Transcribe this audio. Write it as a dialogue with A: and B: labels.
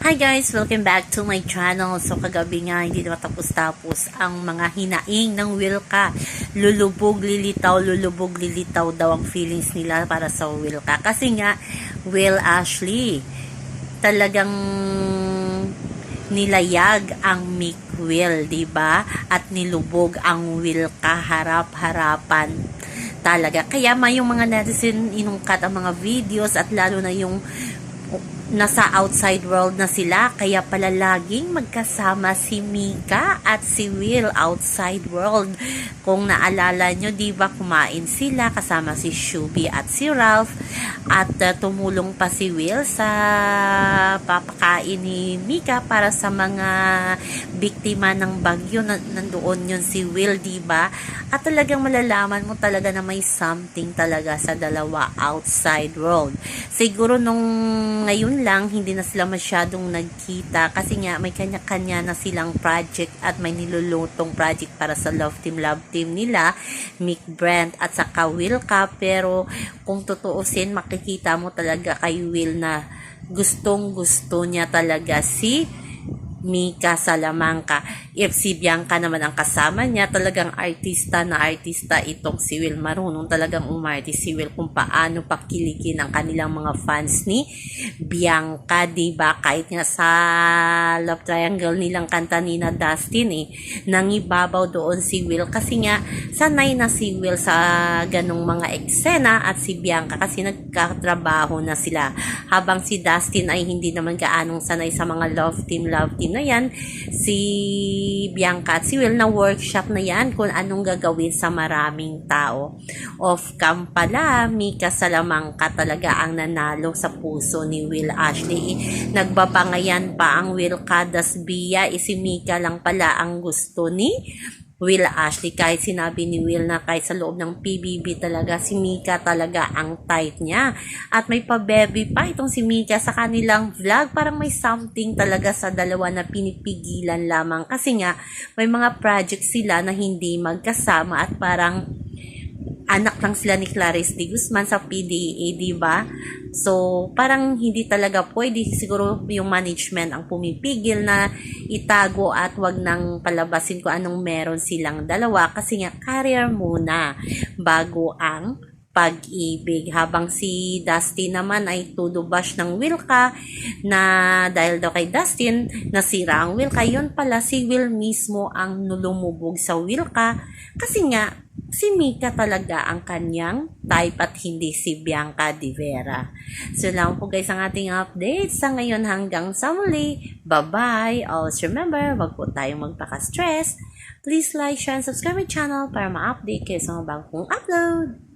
A: Hi guys! Welcome back to my channel. So kagabi nga hindi na matapos-tapos ang mga hinaing ng Wilka. Lulubog, lilitaw, lulubog, lilitaw daw ang feelings nila para sa Wilka. Kasi nga, Will Ashley, talagang nilayag ang Mick Will, ba? At nilubog ang Wilka harap-harapan talaga. Kaya may yung mga netizen inungkat ang mga videos at lalo na yung nasa outside world na sila kaya pala laging magkasama si Mika at si Will outside world. Kung naalala nyo di ba kumain sila kasama si Shubi at si Ralph at uh, tumulong pa si Will sa papakain ni Mika para sa mga biktima ng bagyo na nandoon yun si Will di ba at talagang malalaman mo talaga na may something talaga sa dalawa outside world siguro nung ngayon lang, hindi na sila masyadong nagkita kasi nga may kanya-kanya na silang project at may nilulutong project para sa Love Team Love Team nila, Mick Brent at saka Will ka. Pero kung tutuusin, makikita mo talaga kay Will na gustong gusto niya talaga si Mika Salamanca. If si Bianca naman ang kasama niya, talagang artista na artista itong si Will. Marunong talagang umarte si Will kung paano pakilikin ang kanilang mga fans ni Bianca, ba? Kahit nga sa Love Triangle nilang kanta ni na Dustin eh, nangibabaw doon si Will kasi nga sanay na si Will sa ganong mga eksena at si Bianca kasi nagkatrabaho na sila. Habang si Dustin ay hindi naman gaanong sanay sa mga love team, love team na yan, si Bianca at si Will na workshop na yan kung anong gagawin sa maraming tao. Off cam pala, Mika Salamangka talaga ang nanalo sa puso ni Will Ashley. Nagbabangayan pa ang Will Kadas Bia, si Mika lang pala ang gusto ni Will Ashley. Kahit sinabi ni Will na kahit sa loob ng PBB talaga, si Mika talaga ang type niya. At may pa-baby pa itong si Mika sa kanilang vlog. Parang may something talaga sa dalawa na pinipigilan lamang. Kasi nga, may mga project sila na hindi magkasama at parang anak lang sila ni Clarice de Guzman sa PDA, di ba? So, parang hindi talaga pwede. Siguro yung management ang pumipigil na itago at wag nang palabasin kung anong meron silang dalawa kasi nga career muna bago ang pag-ibig. Habang si Dustin naman ay tudubash ng Wilka na dahil daw kay Dustin nasira ang Wilka, yun pala si Will mismo ang lumubog sa Wilka kasi nga si Mika talaga ang kanyang type at hindi si Bianca Di Vera. So lang po guys ang ating update sa ngayon hanggang sa muli. Bye-bye! Always remember, wag po tayong magpaka-stress. Please like, share, and subscribe my channel para ma-update kayo sa mga bagong upload.